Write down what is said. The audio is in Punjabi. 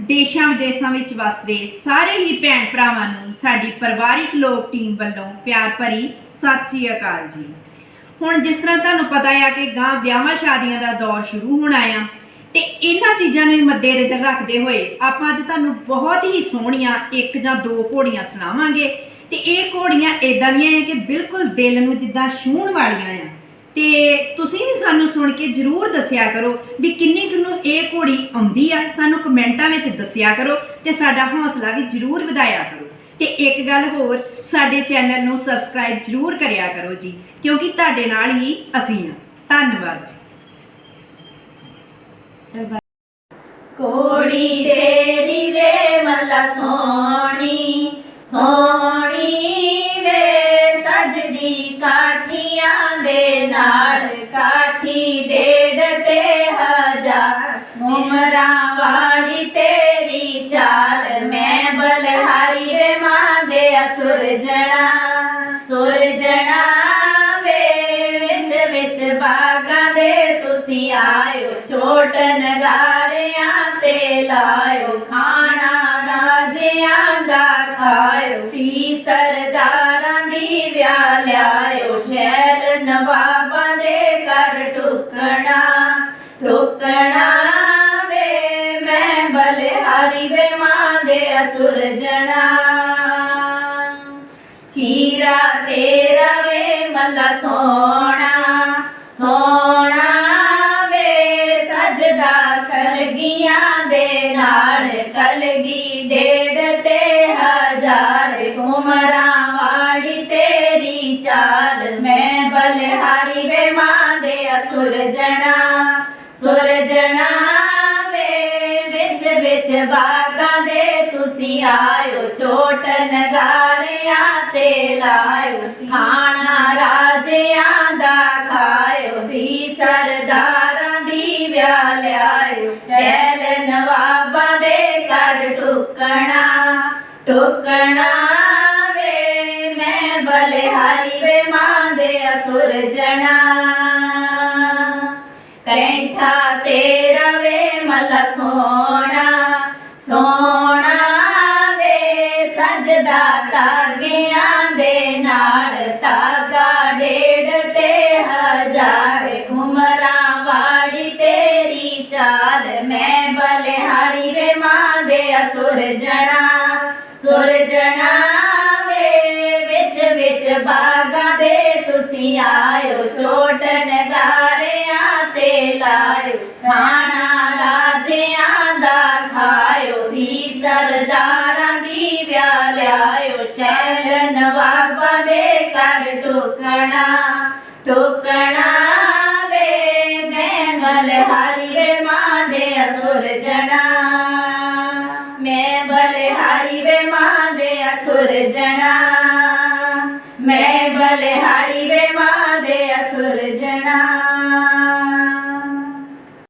ਦੇਸ਼ਾਂ ਵਿਦੇਸ਼ਾਂ ਵਿੱਚ ਵਸਦੇ ਸਾਰੇ ਹੀ ਭੈਣ ਭਰਾਵਾਂ ਨੂੰ ਸਾਡੀ ਪਰਿਵਾਰਿਕ ਲੋਕ ਟੀਮ ਵੱਲੋਂ ਪਿਆਰ ਭਰੀ ਸਤਿ ਸ੍ਰੀ ਅਕਾਲ ਜੀ। ਹੁਣ ਜਿਸ ਤਰ੍ਹਾਂ ਤੁਹਾਨੂੰ ਪਤਾ ਆ ਕਿ ਗਾਂ ਵਿਆਹਾਂ ਸ਼ਾਦੀਆਂ ਦਾ ਦੌਰ ਸ਼ੁਰੂ ਹੋਣਾ ਆ ਤੇ ਇਹਨਾਂ ਚੀਜ਼ਾਂ ਨੂੰ ਮੱਦੇਨਜ਼ਰ ਰੱਖਦੇ ਹੋਏ ਆਪਾਂ ਅੱਜ ਤੁਹਾਨੂੰ ਬਹੁਤ ਹੀ ਸੋਹਣੀਆਂ ਇੱਕ ਜਾਂ ਦੋ ਘੋੜੀਆਂ ਸੁਣਾਵਾਂਗੇ ਤੇ ਇਹ ਘੋੜੀਆਂ ਇਦਾਂ ਦੀਆਂ ਹੈ ਕਿ ਬਿਲਕੁਲ ਦਿਲ ਨੂੰ ਜਿੱਦਾਂ ਛੂਹਣ ਵਾਲੀਆਂ ਆ। ਤੇ ਤੁਸੀਂ ਵੀ ਸਾਨੂੰ ਸੁਣ ਕੇ ਜਰੂਰ ਦੱਸਿਆ ਕਰੋ ਵੀ ਕਿੰਨੀ ਕੁ ਨੂੰ ਇਹ ਘੋੜੀ ਆਉਂਦੀ ਆ। ਸਾਨੂੰ ਕਮੈਂਟਾਂ ਵਿੱਚ ਦੱਸਿਆ ਕਰੋ ਤੇ ਸਾਡਾ ਹੌਸਲਾ ਵੀ ਜਰੂਰ ਵਧਾਇਆ ਕਰੋ। ਤੇ ਇੱਕ ਗੱਲ ਹੋਰ, ਸਾਡੇ ਚੈਨਲ ਨੂੰ ਸਬਸਕ੍ਰਾਈਬ ਜਰੂਰ ਕਰਿਆ ਕਰੋ ਜੀ, ਕਿਉਂਕਿ ਤੁਹਾਡੇ ਨਾਲ ਹੀ ਅਸੀਂ ਆ। ਧੰਨਵਾਦ ਜੀ। ਕੋੜੀ ਤੇਰੀ ਵੇ ਮੱਲਾ ਸੋਣੀ ਹਜ਼ਾਰ ਵਾਲੀ ਤੇਰੀ ਚਾਲ, ਮੈਂ ਬਲਹਾਰੀ ਵੇ ਮਾਂ ਦੇ ਅਸੁਰਜਣਾ ਸੁਰਜਣਾ ਵੇ ਵਿੱਚ ਵਿੱਚ ਬਾਗਾਂ ਦੇ ਤੁਸੀਂ ਆਇਓ, ਛੋਟ ਨਗਾਰਿਆਂ ਤੇ ਲਾਇਓ, ਖਾਣਾ ਰਾਜਿਆਂ ਦਾ ਖਾਇਓ ਪੀ ਸਰਦਾਰਾਂ ਦੀ ਵਿਆਹ ਲਿਆਇਓ, ਸ਼ਹਿਰ ਨਵਾਬਾਂ ਦੇ ਘਰ ਟੁਕਣਾ ਟੁਕਣਾ ਮੈਂ ਬਲਿਹਾਰੀ ਵੇ ਮਾਂ ਦੇ ਅਸੁਰ ਜਣਾ। ਚੀਰਾ ਤੇਰਾ ਵੇ ਮੱਲਾ ਸੋਣਾ ਸੋਣਾ ਵੇ ਸਜਦਾ ਕਲਗੀਆਂ ਦੇ ਨਾਲ ਕਲਗੀ ਡੇਢ ਤੇ ਹਜ਼ਾਰ ਉਮਰਾਂ ਵਾਲੀ ਤੇਰੀ ਚਾਲ। ਮੈਂ ਬਲਿਹਾਰੀ ਵੇ ਮਾਂ ਦੇ ਅਸੁਰ ਬਾਗਾਂ ਦੇ ਤੁਸੀਂ ਆਇਓ ਛੋਟ ਨਗਾਰਿਆਂ ਤੇ ਲਾਇਓ ਖਾਣਾ ਰਾਜਿਆਂ ਦਾ ਖਾਇਓ ਵੀ ਸਰਦਾਰਾਂ ਦੀ ਵਿਆਹ ਲਿਆਇਓ, ਸ਼ੈਲ ਨਵਾਬਾਂ ਦੇ ਘਰ ਟੁਕਣਾ ਟੁਕਣਾ ਵੇ, ਮੈਂ ਬਲਿਹਾਰੀ ਵੇ ਮਾਂ ਦੇ ਅਸੁਰ ਜਣਾ ਕੈਂਠਾ ਤੇਰਾ ਵੇ ਮੱਲਾ ਸੋਣਾ ਸਜਦਾ ਤਾਗਿਆਂ ਦੇ ਨਾਲ ਤਾਗਾ ਡੇਢ ਤੇ ਹਜ਼ਾਰ ਉਮਰਾਂ ਵਾਲੀ ਤੇਰੀ ਚਾਲ। ਮੈਂ ਬਲਿਹਾਰੀ ਵੇ ਮਾਂ ਦੇ ਅਸੁਰ ਜਣਾ ਸੁਰ ਜਣਾ ਵੇ, ਵਿੱਚ ਵਿੱਚ ਬਾਗਾਂ ਦੇ ਤੁਸੀਂ ਆਇਓ ਚੋਟ ਨਗਾਰਿਆਂ ਤੇ ਲਾਇਓ, ਖਾਣਾ ਰਾਜਿਆਂ ਦਾ ਖਾਇਓ ਵੀ ਸਰਦਾਰ ਕਿਆ ਲਿਆਇਓ ਸ਼ੈਲ ਨਵਾਬਾਂ ਦੇ ਕਰ ਟੋਕਣਾ ਟੋਕਣਾ ਵੇ ਮੈਂ ਬਲਹਾਰੀ ਵੇ ਮਾਂ ਦੇ ਅਸੁਰ ਜਣਾ। ਮੈਂ ਬਲਹਾਰੀ ਵੇ ਮਾਂ ਦੇ ਅਸੁਰ ਜਣਾ। ਮੈਂ ਬਲਹਾਰੀ ਵੇ ਮਾਂ